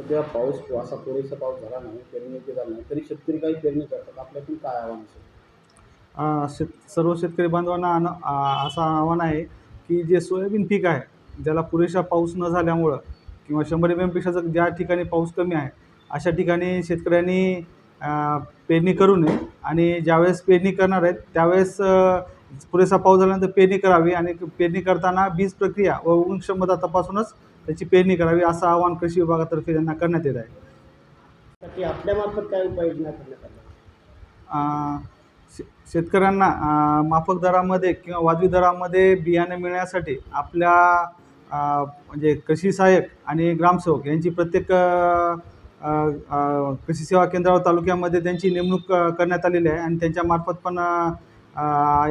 सध्या पाऊस असा पुरेसा पाऊस झाला नाही पेरणी योग्य झाला नाही तरी शेतकरी काही पेरणी करतात. आपल्यातून काय आव्हान असेल? शेत सर्व शेतकरी बांधवांना असं आव्हान आहे की जे सोयाबीन पीक आहे ज्याला पुरेसा पाऊस न झाल्यामुळं किंवा शंभर एम एमपेक्षा जर ज्या ठिकाणी पाऊस कमी आहे अशा ठिकाणी शेतकऱ्यांनी पेरणी करू नये आणि ज्यावेळेस पेरणी करणार आहेत त्यावेळेस पुरेसा पाऊस झाल्यानंतर पेरणी करावी आणि पेरणी करताना बीज प्रक्रिया व उगवण क्षमता तपासूनच त्याची पेरणी करावी असं आवाहन कृषी विभागातर्फे त्यांना करण्यात येत आहे. त्यासाठी आपल्यामार्फत काय उपाययोजना करण्यात आल्या? शे शेतकऱ्यांना माफक दरामध्ये किंवा वाजवी दरामध्ये बियाणे मिळण्यासाठी आपल्या म्हणजे कृषी सहाय्यक आणि ग्रामसेवक यांची प्रत्येक कृषी सेवा केंद्रावर तालुक्यामध्ये त्यांची नेमणूक करण्यात आलेली आहे आणि त्यांच्यामार्फत पण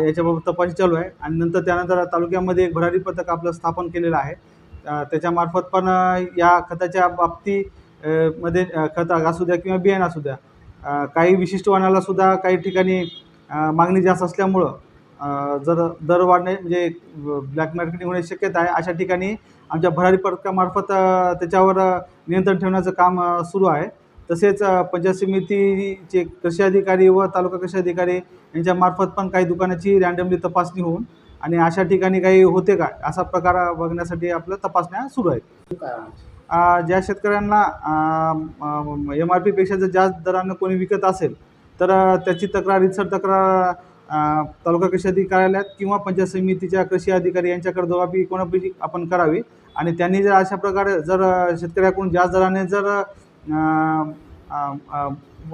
याच्याबाबत तपासणी चालू आहे. आणि नंतर त्यानंतर तालुक्यामध्ये एक भरारी पथक आपलं स्थापन केलेलं आहे. त्याच्यामार्फत पण या खताच्या बाबती मध्ये खत असू द्या किंवा बियाणं असू द्या काही विशिष्ट वाणाला सुद्धा काही ठिकाणी मागणी जास्त असल्यामुळं जर दर वाढणे म्हणजे ब्लॅक मार्केटिंग होण्याची शक्यता आहे अशा ठिकाणी आमच्या भरारी पथकामार्फत त्याच्यावर नियंत्रण ठेवण्याचं काम सुरू आहे. तसेच पंचायत समितीचे कृषी अधिकारी व तालुका कृषी अधिकारी यांच्यामार्फत पण काही दुकानाची रँडमली तपासणी होऊन आणि अशा ठिकाणी काही होते का? असा प्रकार बघण्यासाठी आपल्या तपासण्या सुरू आहेत. ज्या शेतकऱ्यांना एम आर पीपेक्षा जर जास्त दरानं कोणी विकत असेल तर त्याची तक्रार रितसर तक्रार तालुका कृषी अधिकारी कार्यालयात किंवा पंचायत समितीच्या कृषी अधिकारी यांच्याकडे जबाबी कोणापैकी आपण करावी? आणि त्यांनी जर अशा प्रकारे जर शेतकऱ्याकडून जास्त दराने जर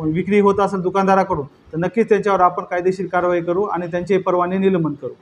विक्री होत असेल दुकानदाराकडून तर नक्कीच त्यांच्यावर आपण कायदेशीर कारवाई करू आणि त्यांचे परवाने निलंबन करू.